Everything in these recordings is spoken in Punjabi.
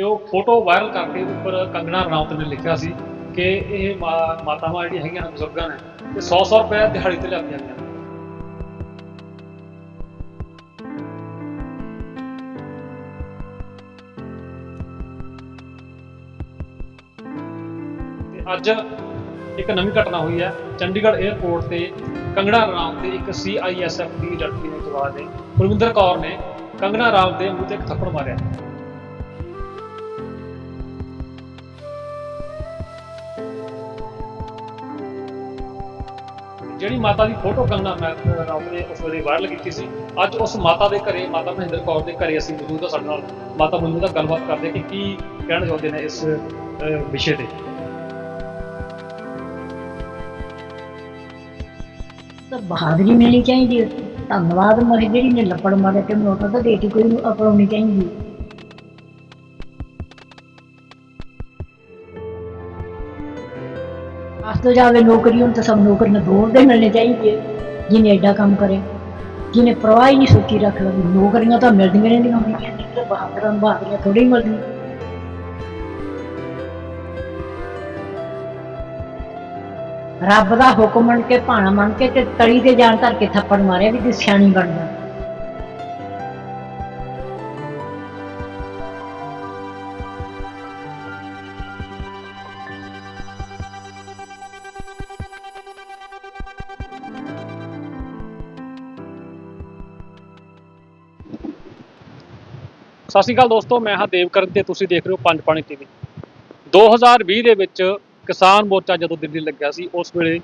ਤੇ ਉਹ ਫੋਟੋ ਵਾਇਰਲ ਕਰਕੇ ਉੱਪਰ ਕੰਗਣਾ ਰਣਾਵਤ ਨੇ ਲਿਖਿਆ ਸੀ ਕਿ ਇਹ ਮਾ- ਮਾਤਾਵਾਂ ਜਿਹੜੀਆਂ ਹੈਗੀਆਂ ਨੇ, ਬਜ਼ੁਰਗਾਂ ਨੇ ਤੇ 100-100 ਰੁਪਏ ਦਿਹਾੜੀ ਤੇ ਲਿਆਉਂਦੀਆਂ ਨੇ। ਅੱਜ ਇੱਕ ਨਵੀਂ ਘਟਨਾ ਹੋਈ ਹੈ। ਚੰਡੀਗੜ੍ਹ 에ਅਰਪੋਰਟ ਤੇ ਕੰਗਣਾ ਰਾਮ ਤੇ ਇੱਕ ਸੀਆਈਐਸਐਫ ਦੀ ਲੜਕੀ ਨੇ ਜਵਾਨ ਨੇ ਕੁਲਵਿੰਦਰ ਕੌਰ ਨੇ ਕੰਗਣਾ ਰਾਮ ਦੇ ਮੂੰਹ ਤੇ ਇੱਕ ਥੱਪੜ ਮਾਰਿਆ। ਜਿਹੜੀ ਮਾਤਾ ਦੀ ਫੋਟੋ ਕੰਗਣਾ ਮੈਂ- ਰਾਵਤ ਨੇ ਉਸ ਵੇਲੇ ਵਾਇਰਲ ਕੀਤੀ ਸੀ। ਅੱਜ ਉਸ ਮਾਤਾ ਦੇ ਘਰੇ, ਮਾਤਾ ਮਹਿੰਦਰ ਕੌਰ ਦੇ ਘਰੇ ਅਸੀਂ ਮੌਜੂਦ ਹਾਂ ਸਾਡੇ ਨਾਲ। ਮਾਤਾ ਮੌਜੂਦ ਆ ਗੱਲਬਾਤ ਕਰਦੇ ਕਿ ਕੀ ਕਹਿਣਾ ਚਾਹੁੰਦੇ ਨੇ ਇਸ ਵਿਸ਼ੇ ਤੇ? ਤਾਂ ਬਹਾਦਰੀ ਮਿਲਣੀ ਚਾਹੀਦੀ ਹੈ। ਧੰਨਵਾਦ ਮਰੇ ਜਿਹੜੀ ਨੇ ਲੱਪੜ ਮਾਰੇ ਤੇ ਮੋਟਰ ਤਾਂ ਦੇਤੀ ਕੋਈ ਨੂੰ ਅਪਣਾਉਣੀ ਚਾਹੀਦੀ ਤੋਂ ਜਾਵੇ ਨੌਕਰੀ ਹੁਣ ਤਾਂ ਸਭ ਨੌਕਰੀਆਂ ਦੂਰ ਦੇ ਮਿਲਣੇ ਚਾਹੀਦੀ ਹੈ ਜਿਹਨੇ ਐਡਾ ਕੰਮ ਕਰੇ ਜਿਹਨੇ ਪਰਵਾਹ ਹੀ ਨਹੀਂ ਸੋਚੀ ਰੱਖ ਲਈ ਨੌਕਰੀਆਂ ਤਾਂ ਮਿਲਦੀਆਂ ਰਹਿੰਦੀਆਂ ਹੁੰਦੀਆਂ ਨੇ ਤੇ ਬਹਾਦਰਾਂ ਨੂੰ ਬਹਾਦਰੀਆਂ ਥੋੜੀ ਮਿਲਦੀਆਂ। ਰੱਬ ਦਾ ਹੁਕਮ ਮੰਨ ਕੇ, ਭਾਣਾ ਮੰਨ ਕੇ ਤੇ ਤਲੀ ਤੇ ਜਾਣ ਧਰ ਕੇ ਥੱਪੜ ਮਾਰਿਆ ਵੀ ਤੇ ਸਿਆਣੀ ਬਣਦਾ। ਸਤਿ ਸ਼੍ਰੀ ਅਕਾਲ ਦੋਸਤੋ, ਮੈਂ ਹਾਂ ਦੇਵਕਰਨ ਤੇ ਤੁਸੀਂ ਦੇਖ ਰਹੇ ਹੋ ਪੰਜ ਪਾਣੀ ਟੀਵੀ 2020 ਦੇ ਵਿੱਚ ਕਿਸਾਨ ਮੋਰਚਾ ਜਦੋਂ ਦਿੱਲੀ ਲੱਗਿਆ ਸੀ, ਉਸ ਵੇਲੇ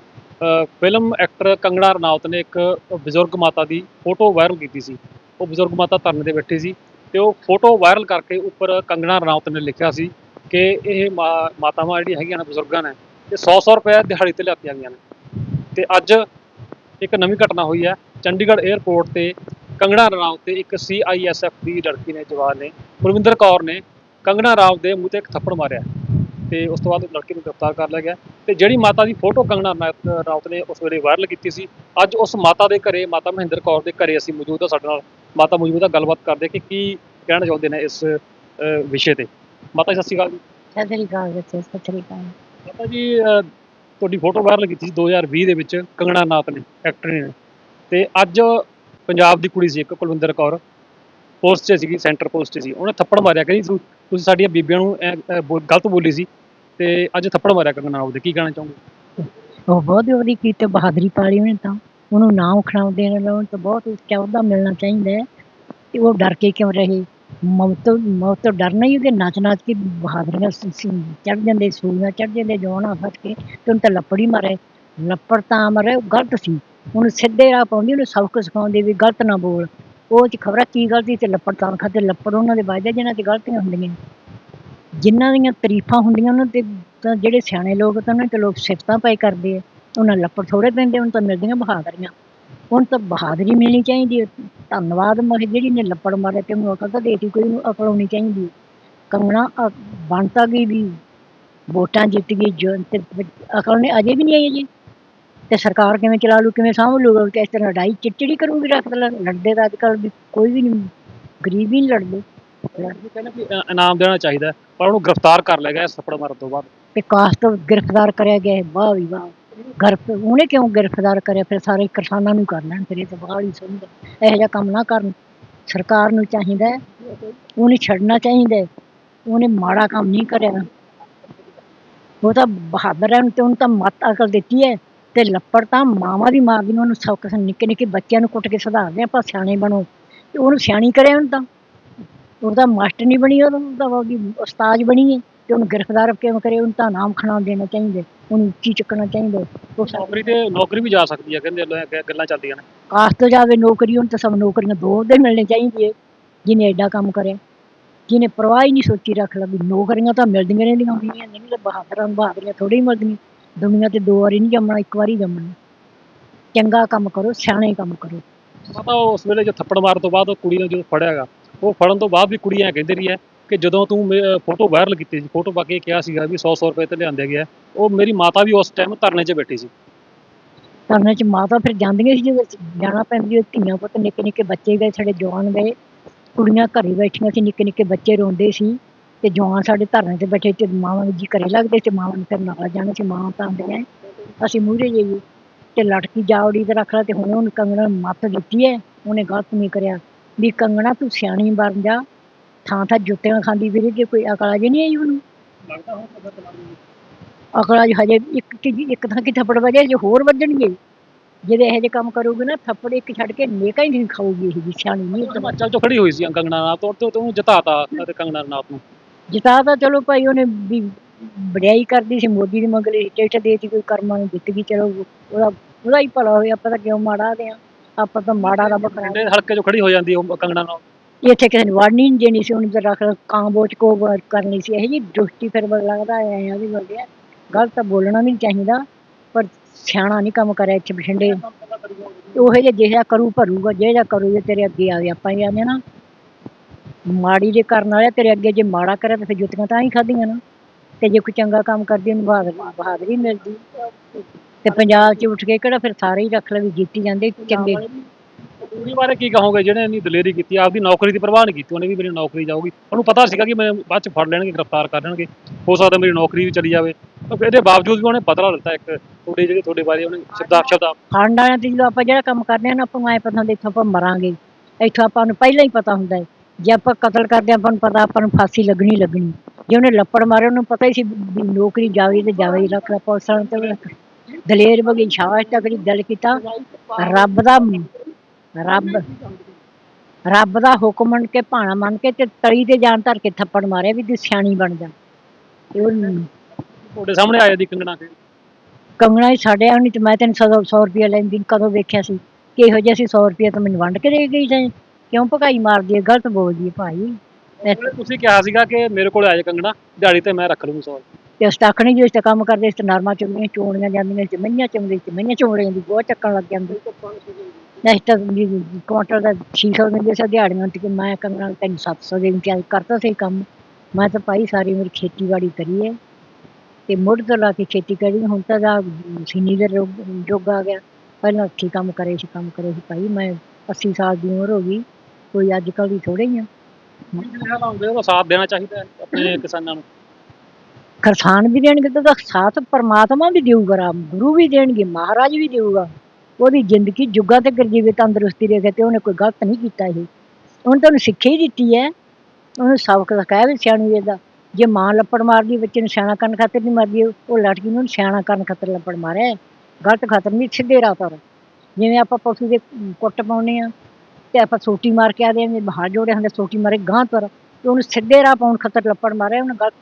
ਫਿਲਮ ਐਕਟਰ ਕੰਗਣਾ ਰਣਾਵਤ ਨੇ ਇੱਕ ਬਜ਼ੁਰਗ ਮਾਤਾ ਦੀ ਫੋਟੋ ਵਾਇਰਲ ਕੀਤੀ ਸੀ। ਉਹ ਬਜ਼ੁਰਗ ਮਾਤਾ ਧਰਨੇ ਤੇ ਬੈਠੀ ਸੀ ਤੇ ਉਹ ਫੋਟੋ ਵਾਇਰਲ ਕਰਕੇ ਉੱਪਰ ਕੰਗਣਾ ਰਣਾਵਤ ਨੇ ਲਿਖਿਆ ਸੀ ਕਿ ਇਹ ਮਾ- ਮਾਤਾਵਾਂ ਜਿਹੜੀਆਂ ਹੈਗੀਆਂ ਨੇ, ਬਜ਼ੁਰਗਾਂ ਨੇ, ਇਹ 100-100 ਰੁਪਏ ਦਿਹਾੜੀ ਤੇ ਲਿਆਤੀਆਂ ਗਈਆਂ ਨੇ। ਤੇ ਅੱਜ ਇੱਕ ਨਵੀਂ ਘਟਨਾ ਹੋਈ ਹੈ, ਚੰਡੀਗੜ੍ਹ 에ਅਰਪੋਰਟ ਤੇ ਕੰਗਣਾ ਰਣਾਵਤ ਤੇ ਇੱਕ ਸੀਆਈਐਸਐਫ ਦੀ ਲੜਕੀ ਨੇ ਜਵਾਨ ਨੇ ਕੁਲਵਿੰਦਰ ਕੌਰ ਨੇ ਕੰਗਣਾ ਰਾਵਤ ਦੇ ਮੂੰਹ ਤੇ ਇੱਕ ਥੱਪੜ ਮਾਰਿਆ ਤੇ ਉਸ ਤੋਂ ਬਾਅਦ ਲੜਕੀ ਨੂੰ ਗ੍ਰਿਫਤਾਰ ਕਰ ਲਿਆ ਗਿਆ ਤੇ ਜਿਹੜੀ ਮਾਤਾ ਦੀ ਫੋਟੋ ਕੰਗਣਾ ਰਾਵਤ ਨੇ ਉਸ ਵੇਲੇ ਵਾਇਰਲ ਕੀਤੀ ਸੀ ਅੱਜ ਉਸ ਮਾਤਾ ਦੇ ਘਰੇ ਮਾਤਾ ਮਹਿੰਦਰ ਕੌਰ ਦੇ ਘਰੇ ਅਸੀਂ ਮੌਜੂਦ ਹਾਂ ਸਾਡੇ ਨਾਲ। ਮਾਤਾ ਮੌਜੂਦ ਆ ਗੱਲਬਾਤ ਕਰਦੇ ਕਿ ਕੀ ਕਹਿਣਾ ਚਾਹੁੰਦੇ ਨੇ ਇਸ ਵਿਸ਼ੇ ਤੇ। ਮਾਤਾ ਜੀ ਸਤਿ ਸ਼੍ਰੀ ਅਕਾਲ ਜੀ। ਸਤਿ ਸ੍ਰੀ ਅਕਾਲ ਬੱਚੇ ਸਤਿ ਸ੍ਰੀ ਅਕਾਲ। ਮਾਤਾ ਜੀ ਤੁਹਾਡੀ ਫੋਟੋ ਵਾਇਰਲ ਕੀਤੀ ਸੀ 2020 ਦੇ ਵਿੱਚ ਕੰਗਣਾ ਨਾਥ ਨੇ ਐਕਟਰ ਨੇ। ਤੇ ਅੱਜ ਪੰਜਾਬ ਦੀ ਕੁੜੀ ਸੀ ਇੱਕ ਕੁਲਵਿੰਦਰ ਕੌਰ। ਪੋਸਟ 'ਚ ਸੀਗੀ ਸੈਂਟਰ ਪੋਸਟ 'ਚ ਸੀ। ਉਹਨੇ ਥੱਪੜ ਮਾਰਿਆ ਕਹਿੰਦੀ ਤੂੰ- ਤੁਸੀਂ ਸਾਡੀਆਂ ਬੀਬੀਆਂ ਨੂੰ ਐਂ, ਐਂ ਬੋ- ਗਲਤ ਬੋਲੀ ਸੀ ਤੇ ਅੱਜ ਥੱਪੜ ਮਾਰਿਆ ਕੰਗਣਾ ਰਾਉਤ ਦੇ ਕੀ ਕਹਿਣਾ ਚਾਹੋਗੇ? ਬਹੁਤ ਉਹਦੀ ਕੀਤੀ ਬਹਾਦਰੀ ਪਾਲੀ ਉਹਨੇ ਤਾਂ। ਉਹਨੂੰ ਨਾਮ ਖੜਾਉ ਦੇਣ ਲਾਉਣ ਤਾਂ ਬਹੁਤ ਉੱਚਾ ਉਹਦਾ ਮਿਲਣਾ ਚਾਹੀਦਾ ਹੈ। ਤੇ ਉਹ ਡਰ ਕੇ ਕਿਉਂ ਰਹੇ? ਮੌਤ ਤੋਂ ਮੌਤ ਤੋਂ ਡਰਨਾ ਹੀ ਉਹਦੇ ਨੱਚ ਨੱਚ ਕੇ ਬਹਾਦਰੀਆਂ ਚੜ ਜਾਂਦੇ ਸੂਈਆਂ ਚੜ ਜਾਂਦੇ ਜਵਾਨਾ ਫਸ ਕੇ ਤੇ ਉਹਨੂੰ ਤਾਂ ਲੱਪੜ ਹੀ ਮਾਰੇ। ਲੱਪੜ ਤਾਂ ਮਰੇ ਉਹ ਗਲਤ ਸੀ। ਉਹਨੂੰ ਸਿੱਧੇ ਰਾਹ ਪਾਉਂਦੀ, ਉਹਨੂੰ ਸਬਕ ਸਿਖਾਉਂਦੀ ਵੀ ਗਲਤ ਨਾ ਬੋਲ। ਉਹ ਚ ਖਬਰਾਂ ਕੀ ਗਲਤੀ ਤੇ ਲੱਪੜ ਤਾਂ ਖਾਤੇ ਲੱਪੜ ਉਹਨਾਂ ਦੇ ਵੱਜਦੇ ਜਿਹਨਾਂ ਤੇ ਗਲਤੀਆਂ ਹੁੰਦੀਆਂ। ਜਿਨ੍ਹਾਂ ਦੀਆਂ ਤਾਰੀਫਾਂ ਹੁੰਦੀਆਂ, ਉਹਨਾਂ ਤੇ ਤਾਂ ਜਿਹੜੇ ਸਿਆਣੇ ਲੋਕ ਤਾਂ ਉਹਨਾਂ ਤੇ ਲੋਕ ਸਿਫਤਾਂ ਪਏ ਕਰਦੇ ਆ। ਉਹਨਾਂ ਲੱਪੜ ਥੋੜੇ ਪੈਂਦੇ, ਹੁਣ ਤਾਂ ਮਿਲਦੀਆਂ ਬਹਾਦਰੀਆਂ। ਹੁਣ ਤਾਂ ਬਹਾਦਰੀ ਮਿਲਣੀ ਚਾਹੀਦੀ ਹੈ ਧੰਨਵਾਦ ਮਰੇ ਜਿਹੜੀ ਨੇ ਲੱਪੜ ਮਾਰੇ ਤੇ ਉਹਨੂੰ ਅਕਲ ਤਾਂ ਦੇਤੀ, ਕੋਈ ਨੂੰ ਅਪਣਾਉਣੀ ਚਾਹੀਦੀ ਹੈ ਕੰਗਣਾ, ਅ- ਗਈ ਵੀ ਵੋਟਾਂ ਜਿੱਤ ਗਈ, ਜੋ, ਤੇ ਅਕਲ ਨੇ ਅਜੇ ਵੀ ਨਹੀਂ ਆਈ ਜੀ ਤੇ ਸਰਕਾਰ ਕਿਵੇਂ ਚਲਾ ਲੂ ਕਿਵੇਂ ਸਾਂਭ ਲੂਗਾ ਕਿ ਇਸ ਤਰ੍ਹਾਂ ਲੜਾਈ ਚਿੜਚਿੜੀ ਕਰੂਗੀ ਰੱਖ ਲੈ ਲੜਦੇ ਤਾਂ ਅੱਜ ਕੱਲ੍ਹ ਵੀ ਕੋਈ ਵੀ ਨਹੀਂ ਗਰੀਬ ਹੀ ਨਹੀਂ ਲੜਦੇ। ਕਹਿੰਦਾ ਕਿ ਇਨਾਮ ਦੇਣਾ ਚਾਹੀਦਾ ਹੈ, ਪਰ ਉਹਨੂੰ ਗ੍ਰਿਫਤਾਰ ਕਰ ਲਿਆ ਗਿਆ ਇਸ ਥੱਪੜ ਮਾਰਨ ਤੋਂ ਬਾਅਦ। ਤੇ ਕਾਸ਼ ਤੋਂ ਗ੍ਰਿਫਤਾਰ ਕਰਿਆ ਗਿਆ ਹੈ ਵਾਹ ਵੀ ਵਾਹ। ਗ੍ਰਿਫ ਉਹਨੇ ਕਿਉਂ ਗ੍ਰਿਫਤਾਰ ਕਰਿਆ? ਫਿਰ ਸਾਰੇ ਕਿਸਾਨਾਂ ਨੂੰ ਕਰ ਲੈਣ ਫਿਰ ਇਹ ਤਾਂ ਬਾਹਰ ਹੀ ਸੁਣਦਾ ਇਹੋ ਜਿਹਾ ਕੰਮ ਨਾ ਕਰਨ। ਸਰਕਾਰ ਨੂੰ ਚਾਹੀਦਾ ਹੈ, ਉਹਨੇ ਛੱਡਣਾ ਚਾਹੀਦਾ ਹੈ। ਉਹਨੇ ਮਾੜਾ ਕੰਮ ਨਹੀਂ ਕਰਿਆ। ਉਹ ਤਾਂ ਬਹਾਦਰ ਹੈ ਤੇ ਉਹਨੂੰ ਤਾਂ ਮੱਤ ਅਕਲ ਦਿੱਤੀ ਹੈ। ਤੇ ਲੱਪੜ ਤਾਂ ਮਾਵਾਂ ਵੀ ਮਾਰਦੀਆਂ ਉਹਨੂੰ ਸੌ ਕਿਸਮ ਨਿੱਕੇ ਨਿੱਕੇ ਬੱਚਿਆਂ ਨੂੰ ਕੁੱਟ ਕੇ ਸੁਧਾਰਦੇ ਆਪਾਂ ਸਿਆਣੇ ਬਣੋ। ਤੇ ਉਹਨੂੰ ਸਿਆਣੀ ਕਰਿਆ ਉਹਨੂੰ ਤਾਂ। ਉਹ ਤਾਂ ਮਾਸਟਰ ਨਹੀਂ ਬਣੀ ਉਹ ਤਾਂ ਉਹਦੀ ਉਸਤਾਦ ਬਣੀ ਹੈ। ਤੇ ਉਹਨੂੰ ਗ੍ਰਿਫਤਾਰ ਕਿਉਂ ਕਰੇ ਉਹਨੂੰ ਤਾਂ ਨਾਮ ਖਣਾ ਦੇਣਾ ਚਾਹੀਦਾ ਉਹਨੂੰ ਉੱਚੀ ਚੱਕਣਾ ਚਾਹੀਦਾ। ਉਹ ਨੌਕਰੀ ਤੇ ਨੌਕਰੀ ਵੀ ਜਾ ਸਕਦੀ ਹੈ ਕਹਿੰਦੇ ਗੱਲਾਂ ਚੱਲਦੀਆਂ ਨੇ। ਕਾਸ਼ ਤੋਂ ਜਾਵੇ ਨੌਕਰੀ ਹੁਣ ਤਾਂ ਸਭ ਨੌਕਰੀਆਂ ਦੋ ਦੇ ਮਿਲਣੇ ਚਾਹੀਦੀ ਹੈ ਜਿਹਨੇ ਐਡਾ ਕੰਮ ਕਰਿਆ। ਜਿਹਨੇ ਪਰਵਾਹ ਹੀ ਨਹੀਂ ਸੋਚੀ ਰੱਖ ਲਈ ਨੌਕਰੀਆਂ ਤਾਂ ਮਿਲਦੀਆਂ ਰਹਿੰਦੀਆਂ ਹੁੰਦੀਆਂ ਨਹੀਂ ਤਾਂ ਬਹਾਦਰਾਂ ਨੂੰ ਬਹਾਦਰੀਆਂ ਥੋੜੀ ਮਿਲਦੀਆਂ। ਦੁਨੀਆ ਤੇ ਦੋ ਵਾਰੀ ਨਹੀਂ ਜੰਮਣਾ ਇੱਕ ਵਾਰੀ ਜੰਮਣਾ। ਚੰਗਾ ਕੰਮ ਕਰੋ ਸਿਆਣੇ ਕੰਮ ਕਰੋ। ਪਤਾ ਉਸ ਵੇਲੇ ਜੋ ਥੱਪੜ ਮਾਰਨ ਤੋਂ ਬਾਅਦ ਉਹ ਕੁੜੀ ਨੂੰ ਜਦੋਂ ਫੜਿਆਗਾ ਉਹ ਫੜਨ ਤੋਂ ਬਾਅਦ ਵੀ ਕੁੜੀ ਐਂ ਕਹਿੰਦੀ ਰਹੀ ਹੈ ਕਿ ਜਦੋਂ ਤੂੰ ਫੋਟੋ ਵਾਇਰਲ ਕੀਤੀ ਸੀ ਫੋਟੋ ਪਾ ਕੇ ਕਿਹਾ ਸੀਗਾ ਵੀ 100 100 ਰੁਪਏ ਤੇ ਲਿਆਂਦਿਆ ਗਿਆ। ਉਹ ਮੇਰੀ ਮਾਤਾ ਵੀ ਉਸ ਟਾਈਮ ਧਰਨੇ 'ਚ ਬੈਠੀ ਸੀ। ਧਰਨੇ ਚ ਮਾਤਾ ਫਿਰ ਜਾਂਦੀਆਂ ਸੀ ਜਦੋਂ ਜਾਣਾ ਪੈਂਦੀ ਸੀ ਧੀਆਂ ਪੁੱਤ ਨਿੱਕੇ ਨਿੱਕੇ ਬੱਚੇ ਗਏ ਸਾਡੇ ਜਵਾਨ ਗਏ। ਕੁੜੀਆਂ ਘਰੇ ਬੈਠੀਆਂ ਸੀ ਨਿੱਕੇ ਨਿੱਕੇ ਬੱਚੇ ਰੋਂਦੇ ਸੀ। ਤੇ ਜਵਾਨ ਸਾਡੇ ਧਰਨੇ ਤੇ ਬੈਠੇ ਤੇ ਮਾਵਾਂ ਜੀ ਘਰੇ ਲੱਗਦੇ ਤੇ ਮਾਵਾਂ ਨੂੰ ਫਿਰ ਨਾਲ ਜਾਣਾ ਸੀ ਮਾਵਾਂ ਤਾਂ ਆਉਂਦੀਆਂ ਅਸੀਂ ਮੂਹਰੇ ਜਾਈਏ ਤੇ ਲਟਕੀ ਜਾਵੜੀ ਤੇ ਰੱਖ ਲਾ ਤੇ ਹੁਣ ਉਹਨੂੰ ਕੰਗਣਾ ਮੱਤ ਦਿੱਤੀ ਹੈ ਉਹਨੇ ਗਲਤ ਨਹੀਂ ਕਰਿਆ। ਵੀ ਕੰਗਣਾ ਤੂੰ ਸਿਆਣੀ ਬਣ ਜਾ ਥਾਂ ਥਾਂ ਜੁੱਤੀਆਂ ਖਾਂਦੀ ਫਿਰੇ ਕਿ ਕੋਈ ਅਕਲ ਅਜੇ ਨਹੀਂ ਆਈ ਉਹਨੂੰ। ਲੱਗਦਾ ਹੁਣ ਕਦਰ ਤੇ ਲੱਗ ਗਈ ਅਕਲ ਅਜੇ ਹਜੇ ਇੱਕ ਥਾਂ ਕਿ ਥੱਪੜ ਵਜੇ ਜੇ ਹੋਰ ਵੱਜਣਗੇ। ਜਿਹੜੇ ਇਹੋ ਜਿਹੇ ਕੰਮ ਕਰੋਗੇ ਨਾ ਥੱਪੜ ਇੱਕ ਛੱਡ ਕੇ ਨੇਕਾ ਹੀ ਨਹੀਂ ਖਾਊਗੀ ਇਹ ਜੀ ਸਿਆਣੀ। ਨਹੀਂ ਹਿਮਾਚਲ ਤੋਂ ਖੜੀ ਹੋਈ ਸੀ ਕੰਗਣਾ ਨਾਲ ਤੋਂ ਤੇ ਉਹਨੂੰ ਜਿਤਾਤਾ ਤੇ ਕੰਗਣਾ ਰਣਾਵਤ ਨੂੰ। ਜਿਤਾ ਤਾਂ ਚਲੋ ਭਾਈ ਉਹਨੇ ਵੀ ਵਡਿਆਈ ਕਰਦੀ ਸੀ ਮੋਦੀ ਦੀ ਮੰਗ ਲਈ ਟਿਕਟ ਦੇਤੀ ਕੋਈ ਕਰਮਾਂ ਨੂੰ ਗਈ ਚਲੋ ਉਹਦਾ ਉਹਦਾ ਹੀ ਭਲਾ ਹੋਇਆ ਆਪਾਂ ਤਾਂ ਕਿਉਂ ਮਾੜਾ ਦੇ ਆ ਆਪਾਂ ਤਾਂ ਮਾੜਾ ਰੱਬ ਕਰਾ ਬਠਿੰਡੇ ਹਲਕੇ ਚੋਂ ਖੜੀ ਹੋ ਜਾਂਦੀ ਉਹ ਕੰਗਣਾ ਨਾਲ। ਇੱਥੇ ਕਿਸੇ ਨੇ ਵੜਨੀ ਨਹੀਂ ਦੇਣੀ ਸੀ ਉਹਨੂੰ ਤਾਂ ਰੱਖ ਕਾਂਬੋਚ ਕੋ ਕਰਨੀ ਸੀ ਇਹ ਜੀ ਦ੍ਰਿਸ਼ਟੀ ਫਿਰ ਬਲ ਲੱਗਦਾ ਐ ਉਹਦੀ ਬੋਲਿਆ ਗਲਤ ਤਾਂ ਬੋਲਣਾ ਵੀ ਨਹੀਂ ਚਾਹੀਦਾ ਪਰ ਸਿਆਣਾ ਨਹੀਂ ਕੰਮ ਕਰਿਆ ਇੱਥੇ ਬਠਿੰਡੇ। ਉਹ ਜੇ ਜਿਹੜਾ ਕਰੂ ਭਰੂਗਾ ਜਿਹੜਾ ਕਰੂ ਜੇ ਤੇਰੇ ਅੱਗੇ ਆ ਗਿਆ ਆਪਾਂ ਹੀ ਆਨੇ ਨਾ ਮਾੜੀ ਜੇ ਕਰਨ ਵਾਲਾ ਤੇਰੇ ਅੱਗੇ ਜੇ ਮਾੜਾ ਕਰੇ ਤਾਂ ਫਿਰ ਜੁੱਤੀਆਂ ਤਾਂ ਹੀ ਖਾਧੀਆਂ ਨਾ। ਤੇ ਜੇ ਕੋਈ ਚੰਗਾ ਕੰਮ ਕਰਦੀ ਉਹਨੂੰ ਬਹਾਦਰ ਬਹਾਦਰੀ ਮਿਲਦੀ। ਤੇ ਪੰਜਾਬ 'ਚ ਉੱਠ ਕੇ ਕਿਹੜਾ ਫਿਰ ਸਾਰੇ ਹੀ ਰੱਖ ਲੈ ਵੀ ਜਿੱਤੀ ਜਾਂਦੇ ਚੰਗੇ। ਉਹਦੇ ਬਾਰੇ ਕੀ ਕਹੋਗੇ? ਜਿਹਨੇ ਇੰਨੀ ਦਲੇਰੀ ਕੀਤੀ ਆਪਦੀ ਨੌਕਰੀ ਦੀ ਪਰਵਾਹ ਨਹੀਂ ਕੀਤੀ ਉਹਨੇ ਵੀ ਮੇਰੀ ਨੌਕਰੀ ਜਾਊਗੀ। ਉਹਨੂੰ ਪਤਾ ਸੀਗਾ ਕਿ ਮੈਂ ਬਾਅਦ ਚ ਫੜ ਲੈਣਗੇ ਗ੍ਰਿਫਤਾਰ ਕਰ ਲੈਣਗੇ। ਹੋ ਸਕਦਾ ਮੇਰੀ ਨੌਕਰੀ ਵੀ ਚਲੀ ਜਾਵੇ। ਪਰ ਇਹਦੇ ਬਾਵਜੂਦ ਵੀ ਉਹਨੇ ਬਦਲਾ ਲਿੱਤਾ ਇੱਕ ਤੁਹਾਡੇ ਜਿਹੜੇ ਤੁਹਾਡੇ ਬਾਰੇ ਉਹਨੇ ਸ਼ਬਦਾ ਸ਼ਬਦਾ ਫੰਡ ਵਾਲਿਆਂ ਤੇ ਜਦੋਂ ਆਪਾਂ ਜਿਹੜਾ ਕੰਮ ਕਰਦੇ ਆ ਨਾ ਆਪਾਂ ਨੂੰ ਐਂ ਪਤਾ ਹੁੰਦਾ ਇੱਥੋਂ ਆਪਾਂ ਮਰਾਂਗੇ। ਇੱਥੋਂ ਆਪਾਂ ਨੂੰ ਪਹਿਲਾਂ ਹੀ ਪਤਾ ਹੁੰਦਾ ਹੈ। ਜੇ ਆਪਾਂ ਕਤਲ ਕਰਦੇ ਆਪਾਂ ਨੂੰ ਪਤਾ ਆਪਾਂ ਨੂੰ ਫਾਂਸੀ ਲੱਗਣੀ ਲੱਗਣੀ। ਜੇ ਉਹਨੇ ਲੱਪੜ ਮਾਰੇ ਉਹਨੂੰ ਪਤਾ ਹੀ ਸੀ ਵੀ ਨੌਕਰੀ ਜਾਵੇ ਤੇ ਜਾਵੇ ਹੀ ਰੱਖ ਲਾ ਪੁਲਿਸ ਵਾਲਿਆਂ ਤੇ ਦਲੇਰ ਬਗੀ ਸ਼ਾਬਾਸ਼ ਤੱਕ ਦੀ ਦਿਲ ਕੀਤਾ। ਰੱਬ ਦਾ ਰੱਬ ਰੱਬ ਦਾ ਹੁਕਮ ਮੰਨ ਕੇ ਭਾਣਾ ਮੰਨ ਕੇ ਤੇ ਤਲੀ ਤੇ ਜਾਨ ਧਰ ਕੇ ਥੱਪੜ ਮਾਰਿਆ ਵੀ ਤੂੰ ਸਿਆਣੀ ਬਣ ਜਾ। ਤੇ ਉਹ ਤੁਹਾਡੇ ਸਾਹਮਣੇ ਆਇਆ ਦੀ ਕੰਗਣਾ ਕੇ ਕੰਗਣਾ ਹੀ ਸਾਡੇ ਆਉਣੀ ਤੇ ਮੈਂ ਤੈਨੂੰ ਸੌ 100 ਰੁਪਇਆ ਲੈਂਦੀ ਕਦੋਂ ਵੇਖਿਆ ਸੀ? ਕਿ ਇਹੋ ਜਿਹਾ ਸੀ 100 ਰੁਪਇਆ ਤਾਂ ਮੈਨੂੰ ਵੰਡ ਕੇ ਦੇ ਗਈ ਜਾਂ ਕਿਉਂ ਭਕਾਈ ਮਾਰਦੀ ਹੈ? ਗਲਤ ਬੋਲਦੀ ਹੈ ਭਾਈ। ਉਹਨੇ ਤੁਸੀਂ ਕਿਹਾ ਸੀਗਾ ਕਿ ਮੇਰੇ ਕੋਲ ਆਇਆ ਕੰਗਣਾ ਦਿਹਾੜੀ ਤੇ ਮੈਂ ਰੱਖ ਲੂੰਗੀ ਸੌ। ਤੇ ਅਸਤਾਖਣੀ ਜੋ ਇਸ ਤੇ ਕੰਮ ਕਰਦੇ ਇਸ ਨਰਮਾ ਚੁੰਗੀਆਂ ਚੋਣੀਆਂ ਜਾਂਦੀਆਂ ਸੀ ਮਈਆਂ ਚੁੰਗਦੇ ਸੀ ਮਈਆਂ ਚੋਣੀਆਂ ਦੀ ਬਹੁਤ ਚੱਕਣ ਲੱਗ ਜਾਂਦੀ। ਇਸ ਤਾਂ ਕੁਆਂਟਲ ਦਾ 600 ਦਿੰਦੇ ਸੀ ਦਿਹਾੜੀਆਂ ਤੇ ਮੈਂ ਕੰਗਣਾ ਤੈਨੂੰ 700 ਦੇ ਇੰਤਜ਼ਾਰ ਕਰਤਾ ਸੀ ਕੰਮ। ਮੈਂ ਤਾਂ ਭਾਈ ਸਾਰੀ ਮੇਰੀ ਖੇਤੀਬਾੜੀ ਕਰੀ ਹੈ ਤੇ ਮੁੱਢ ਤੋਂ ਲਾ ਕੇ ਖੇਤੀ ਕਰੀ ਹੁਣ ਤਾਂ ਦਾ ਸੀਨੀ ਦੇ ਰੋਗ ਜੋਗ ਆ ਗਿਆ। ਪਹਿਲਾਂ ਅੱਖੀ ਕੰਮ ਕਰੇ ਸੀ ਕੰਮ ਕਰੇ ਸੀ ਭਾਈ। ਮੈਂ 80 ਸਾਲ ਦੀ ਉਮਰ ਹੋ ਗਈ। ਕੋਈ ਅੱਜ ਕੱਲ੍ਹ ਦੀ ਥੋੜੇ ਹੀ ਆ ਉਹਦਾ ਸਾਥ ਦੇਣਾ ਚਾਹੀਦਾ ਹੈ ਆਪਣੇ ਕਿਸਾਨਾਂ ਨੂੰ। ਕਿਸਾਨ ਵੀ ਦੇਣਗੇ ਤਾਂ ਉਹਦਾ ਸਾਥ ਪਰਮਾਤਮਾ ਵੀ ਦੇਊਗਾ ਰਾਮ ਗੁਰੂ ਵੀ ਦੇਣਗੇ ਮਹਾਰਾਜ ਵੀ ਦੇਊਗਾ। ਉਹਦੀ ਜ਼ਿੰਦਗੀ ਜੁੱਗਾ ਤੇ ਗਰਜੀਵੇ ਤੰਦਰੁਸਤੀ ਰੱਖੇ ਤੇ ਉਹਨੇ ਕੋਈ ਗਲਤ ਨਹੀਂ ਕੀਤਾ ਇਹ। ਉਹਨੇ ਤੁਹਾਨੂੰ ਸਿੱਖਿਆ ਹੀ ਦਿੱਤੀ ਹੈ। ਉਹਨੂੰ ਸਬਕ ਸਿਖਾਇਆ ਵੀ ਸਿਆਣੀ ਇਹਦਾ। ਜੇ ਮਾਂ ਲੱਪੜ ਮਾਰਦੀ ਬੱਚੇ ਨੂੰ ਸਿਆਣਾ ਕਰਨ ਖਾਤਰ ਨਹੀਂ ਮਾਰਦੀ ਉਹ ਲੜਕੀ ਨੂੰ ਸਿਆਣਾ ਕਰਨ ਖਾਤਰ ਲੱਪੜ ਮਾਰਿਆ। ਗਲਤ ਖਾਤਰ ਨਹੀਂ ਸਿੱਧੇ ਰਾਹ ਪਰ। ਜਿਵੇਂ ਆਪਾਂ ਪਸ਼ੂ ਦੇ ਕੁੱਟ ਪਾਉਨੇ ਆ ਤੇ ਆਪਾਂ ਸੋਟੀ ਮਾਰ ਕੇ ਆਦੇ ਆਂ ਬਾਹਰ ਜੋੜੇ ਹੁੰਦੇ ਸੋਟੀ ਮਾਰੇ ਗਾਂ ਪਰ ਤੇ ਉਹਨੂੰ ਸਿੱਧੇ ਰਾਹ ਪਾਉਣ ਖਾਤਰ ਲੱਪੜ ਮਾਰਿਆ ਉਹਨੇ ਗਲਤ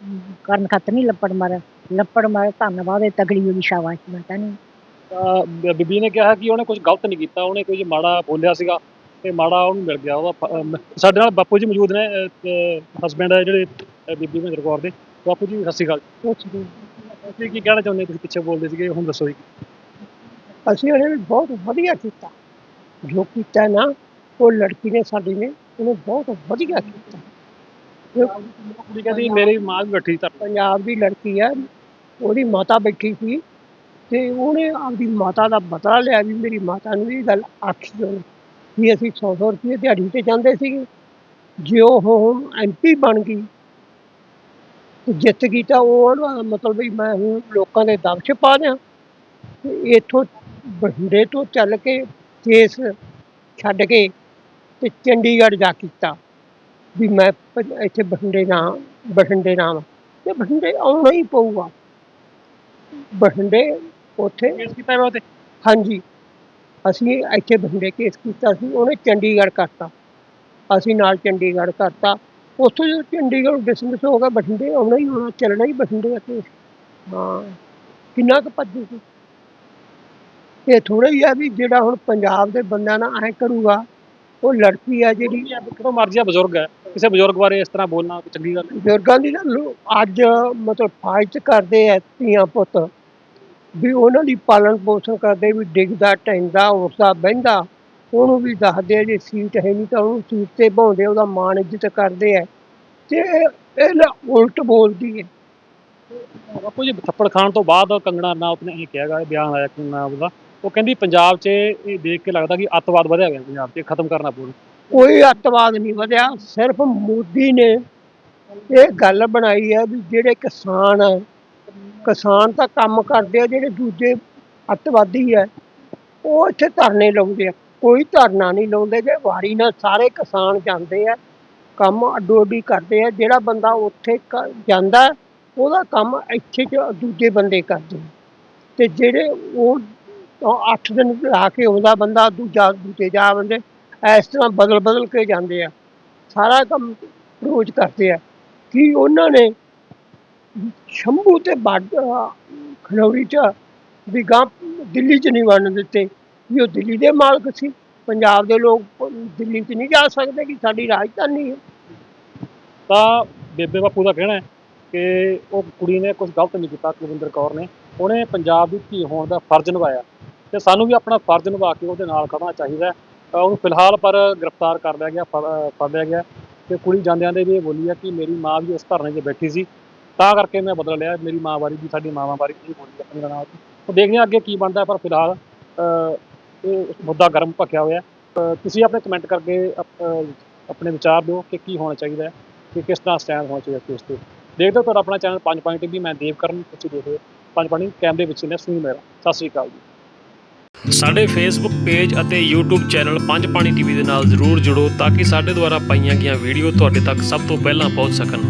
ਕਰਨ ਖਾਤਰ ਨਹੀਂ ਲੱਪੜ ਮਾਰਿਆ। ਲੱਪੜ ਮਾਰੇ ਧੰਨਵਾਦ ਹੈ ਤਗੜੀ ਉਹਦੀ ਸ਼ਾਬਾਸ਼ ਮੈਂ ਤਾਂ ਨਹੀਂ। ਤਾਂ ਬ- ਬੀਬੀ ਨੇ ਕਿਹਾ ਕਿ ਉਹਨੇ ਕੁਝ ਗਲਤ ਨਹੀਂ ਕੀਤਾ ਉਹਨੇ ਕੁਝ ਮਾੜਾ ਬੋਲਿਆ ਸੀਗਾ ਤੇ ਮਾੜਾ ਉਹਨੂੰ ਮਿਲ ਗਿਆ ਉਹਦਾ ਸਾਡੇ ਨਾਲ ਬਾਪੂ ਜੀ ਮੌਜੂਦ ਨੇ ਹਸਬੰਡ ਹੈ ਜਿਹੜੇ ਬੀਬੀ ਮਹਿੰਦਰ ਕੌਰ ਦੇ। ਬਾਪੂ ਜੀ ਸਤਿ ਸ਼੍ਰੀ ਅਕਾਲ। ਤੁਸੀਂ ਕੀ ਕਹਿਣਾ ਚਾਹੁੰਦੇ ਤੁਸੀਂ ਪਿੱਛੇ ਬੋਲਦੇ ਸੀਗੇ ਹੁਣ ਦੱਸੋ ਜੀ। ਅਸੀਂ ਉਹਨੇ ਬਹੁਤ ਵਧੀਆ ਕੀਤਾ। ਜੋ ਕੀਤਾ ਨਾ ਉਹ ਲੜਕੀ ਨੇ ਸਾਡੀ ਨੇ ਉਹਨੇ ਬਹੁਤ ਵਧੀਆ ਕੀਤਾ। ਕੁੜੀ ਕਹਿੰਦੀ ਮੇਰੀ ਮਾਂ ਵੀ ਬੈਠੀ ਤਾਂ ਪੰਜਾਬ ਦੀ ਲੜਕੀ ਹੈ ਉਹਦੀ ਮਾਤਾ ਬੈਠੀ ਸੀ ਤੇ ਉਹਨੇ ਆਪਦੀ ਮਾਤਾ ਦਾ ਬਦਲਾ ਲਿਆ ਵੀ ਮੇਰੀ ਮਾਤਾ ਨੂੰ ਇਹ ਗੱਲ ਆਖੀ ਉਹਨੇ ਵੀ ਅਸੀਂ 100 100 ਰੁਪਏ ਦਿਹਾੜੀ ਤੇ ਜਾਂਦੇ ਸੀਗੇ। ਜੇ ਉਹ ਐਮਪੀ ਬਣ ਗਈ ਜਿੱਤ ਗਈ ਤਾਂ ਉਹ ਮਤਲਬ ਵੀ ਮੈਂ ਹੁਣ ਲੋਕਾਂ ਦੇ ਦਬ 'ਚ ਪਾ ਦਿਆਂ। ਇੱਥੋਂ ਬਠਿੰਡੇ ਤੋਂ ਚੱਲ ਕੇ ਕੇਸ ਛੱਡ ਕੇ ਤੇ ਚੰਡੀਗੜ੍ਹ ਜਾ ਕੀਤਾ ਵੀ ਮੈਂ ਪ- ਇੱਥੇ ਬਠਿੰਡੇ ਨਾ ਬਠਿੰਡੇ ਨਾਮ ਤੇ ਬਠਿੰਡੇ ਆਉਣਾ ਹੀ ਪਊਗਾ। ਬਠਿੰਡੇ ਉੱਥੇ ਕੇਸ ਕੀਤਾ ਹਾਂਜੀ। ਅਸੀਂ ਇੱਥੇ ਬਠਿੰਡੇ ਕੇਸ ਕੀਤਾ ਸੀ ਉਹਨੇ ਚੰਡੀਗੜ੍ਹ ਕਰਤਾ। ਅਸੀਂ ਨਾਲ ਚੰਡੀਗੜ੍ਹ ਕਰਤਾ। ਉੱਥੋਂ ਜਦੋਂ ਚੰਡੀਗੜ੍ਹ ਡਿਸਮਿਸ ਹੋ ਗਿਆ ਬਠਿੰਡੇ ਆਉਣਾ ਹੀ ਹੋਣਾ ਚੱਲਣਾ ਹੀ ਬਠਿੰਡੇ ਦਾ ਕੇਸ। ਹਾਂ ਕਿੰਨਾ ਕੁ ਭੱਜੂ ਸੀ ਇਹ ਥੋੜਾ ਹੀ ਆ ਵੀ ਜਿਹੜਾ ਹੁਣ ਪੰਜਾਬ ਦੇ ਬੰਦਿਆਂ ਨਾਲ ਐ ਕਰੂਗਾ ਉਹ ਲੜਕੀ ਆ ਜਿਹੜੀ ਕਿਹੜਾ ਮਰਜ਼ੀ ਆ ਬਜ਼ੁਰਗ ਹੈ ਕਿਸੇ ਬਜ਼ੁਰਗ ਬਾਰੇ ਇਸ ਤਰ੍ਹਾਂ ਬੋਲਣਾ ਕੋਈ ਚੰਗੀ ਗੱਲ ਨਹੀਂ। ਬਜ਼ੁਰਗਾਂ ਦੀ ਨਾ ਲੋ- ਅੱਜ ਮਤਲਬ ਫਾਇਜ ਕਰਦੇ ਆ ਧੀਆਂ ਪੁੱਤ ਵੀ ਉਹਨਾਂ ਦੀ ਪਾਲਣ ਪੋਸ਼ਣ ਕਰਦੇ ਵੀ ਡਿੱਗਦਾ ਟੈਂਦਾ ਉੱਠਦਾ ਬਹਿੰਦਾ ਉਹਨੂੰ ਵੀ ਦੱਸਦੇ ਆ ਜੇ ਸੀਟ ਹੈ ਨਹੀਂ ਤਾਂ ਉਹਨੂੰ ਸੀਟ ਤੇ ਭਾਉਂਦੇ ਉਹਦਾ ਮਾਣ ਇੱਜ਼ਤ ਕਰਦੇ ਆ। ਤੇ ਇਹ- ਇਹ ਨਾ ਉਲਟ ਬੋਲਦੀ ਹੈ। ਬਾਪੂ ਜੀ ਥੱਪੜ ਖਾਣ ਤੋਂ ਬਾਅਦ ਕੰਗਣਾ ਨੇ ਇਹ ਕਿਹਾਗਾ ਬਿਆਨ ਆਇਆ ਕੰਗਣਾ ਰਣਾਵਤ ਦਾ ਉਹ ਕਹਿੰਦੀ ਪੰਜਾਬ 'ਚ ਇਹ ਦੇਖ ਕੇ ਲੱਗਦਾ ਕਿ ਅੱਤਵਾਦ ਵਧਿਆ ਗਿਆ ਪੰਜਾਬ 'ਚ ਖਤਮ ਕਰਨਾ ਪਊਗਾ ਕੋਈ ਅੱਤਵਾਦ ਨਹੀਂ ਵਧਿਆ, ਸਿਰਫ ਮੋਦੀ ਨੇ ਇਹ ਗੱਲ ਬਣਾਈ ਹੈ ਵੀ ਜਿਹੜੇ ਕਿਸਾਨ ਆ ਕਿਸਾਨ ਤਾਂ ਕੰਮ ਕਰਦੇ ਆ, ਜਿਹੜੇ ਦੂਜੇ ਅੱਤਵਾਦੀ ਆ ਉਹ ਇੱਥੇ ਧਰਨੇ ਲਾਉਂਦੇ ਆ ਕੋਈ ਧਰਨਾ ਨਹੀਂ ਲਾਉਂਦੇ, ਜੇ ਵਾਰੀ ਨਾਲ ਸਾਰੇ ਕਿਸਾਨ ਜਾਂਦੇ ਆ, ਕੰਮ ਅੱਡੋ ਅੱਡੀ ਕਰਦੇ ਆ, ਜਿਹੜਾ ਬੰਦਾ ਉੱਥੇ ਜਾਂਦਾ, ਉਹਦਾ ਕੰਮ ਇੱਥੇ ਦੂਜੇ ਬੰਦੇ ਕਰਦੇ ਆ। ਤੇ ਜਿਹੜੇ ਉਹ 8 ਦਿਨ ਲਾ ਕੇ ਆਉਂਦਾ ਬੰਦਾ, ਦੂਜਾ, ਦੂਜੇ ਜਾ ਬੰਦੇ ਇਸ ਤਰ੍ਹਾਂ ਬਦਲ ਬਦਲ ਕੇ ਜਾਂਦੇ ਆ। ਸਾਰਾ ਕੰਮ ਰੋਜ਼ ਕਰਦੇ ਆ। ਕੀ ਉਹਨਾਂ ਨੇ ਸ਼ੰਭੂ ਤੇ ਖਨੌਰੀ ਚ ਵੀ ਗਾਂ ਦਿੱਲੀ ਚ ਨਹੀਂ ਵੜਨ ਦਿੱਤੇ। ਵੀ ਉਹ ਦਿੱਲੀ ਦੇ ਮਾਲਕ ਸੀ। ਪੰਜਾਬ ਦੇ ਲੋਕ ਦਿੱਲੀ ਚ ਨਹੀਂ ਜਾ ਸਕਦੇ ਕਿ ਸਾਡੀ ਰਾਜਧਾਨੀ ਹੈ। ਤਾਂ ਬੇਬੇ ਬਾਪੂ ਦਾ ਕਹਿਣਾ ਹੈ ਕਿ ਉਹ ਕੁੜੀ ਨੇ ਕੁਝ ਗਲਤ ਨਹੀਂ ਕੀਤਾ, ਕੁਲਵਿੰਦਰ ਕੌਰ ਨੇ। ਉਹਨੇ ਪੰਜਾਬ ਦੀ ਧੀ ਹੋਣ ਦਾ ਫਰਜ਼ ਨਿਭਾਇਆ ਤੇ ਸਾਨੂੰ ਵੀ ਆਪਣਾ ਫਰਜ਼ ਨਿਭਾ ਕੇ ਉਹਦੇ ਨਾਲ ਖੜਨਾ ਚਾਹੀਦਾ ਉਹਨੂੰ ਫਿਲਹਾਲ ਪਰ ਗ੍ਰਿਫਤਾਰ ਕਰ ਲਿਆ ਗਿਆ, ਫੜ ਫੜ ਲਿਆ ਗਿਆ ਤੇ ਕੁੜੀ ਜਾਂਦਿਆਂ ਦੇ ਵੀ ਇਹ ਬੋਲੀ ਆ ਕਿ ਮੇਰੀ ਮਾਂ ਵੀ ਉਸ ਧਰਨੇ 'ਚ ਬੈਠੀ ਸੀ। ਤਾਂ ਕਰਕੇ ਮੈਂ ਬਦਲ ਲਿਆ, ਮੇਰੀ ਮਾਂ ਬਾਰੇ ਵੀ ਸਾਡੀ ਮਾਵਾਂ ਬਾਰੇ ਵੀ ਬੋਲੀ ਆਪਣੀ ਨਾਲ ਉਹ ਦੇਖਦੇ ਹਾਂ ਅੱਗੇ ਕੀ ਬਣਦਾ ਪਰ ਫਿਲਹਾਲ ਇਹ ਮੁੱਦਾ ਗਰਮ ਭਖਿਆ ਹੋਇਆ ਤੁਸੀਂ ਆਪਣੇ ਕਮੈਂਟ ਕਰਕੇ ਆਪਣੇ ਵਿਚਾਰ ਦਿਓ ਕਿ ਕੀ ਹੋਣਾ ਚਾਹੀਦਾ ਹੈ, ਕਿ ਕਿਸ ਤਰ੍ਹਾਂ ਸਟੈਂਡ ਹੋਣਾ ਚਾਹੀਦਾ ਕੇਸ ਤੇ। ਦੇਖਦੇ ਹੋ ਤੁਹਾਡਾ ਆਪਣਾ ਚੈਨਲ ਪੰਜ ਪੁਆਇੰਟ ਵੀ ਮੈਂ ਦੇਵ ਕਰਨ, ਤੁਸੀਂ ਦੇਖਦੇ ਹੋ। ਪੰਜ ਪਾਣੀ ਕੈਮਰੇ ਵਿੱਚ ਨੇ, ਸੁਨੀਲ ਮੇਰਾ। ਸਤਿ ਸ੍ਰੀ ਅਕਾਲ ਜੀ। ਸਾਡੇ ਫੇਸਬੁੱਕ ਪੇਜ ਅਤੇ YouTube channel Panj Pani TV ਦੇ ਨਾਲ ਜ਼ਰੂਰ ਜੁੜੋ ਤਾਂ ਕਿ ਸਾਡੇ ਦੁਆਰਾ ਪਾਈਆਂ ਗਈਆਂ ਵੀਡੀਓ ਤੁਹਾਡੇ ਤੱਕ ਸਭ ਤੋਂ ਪਹਿਲਾਂ ਪਹੁੰਚ ਸਕਣ।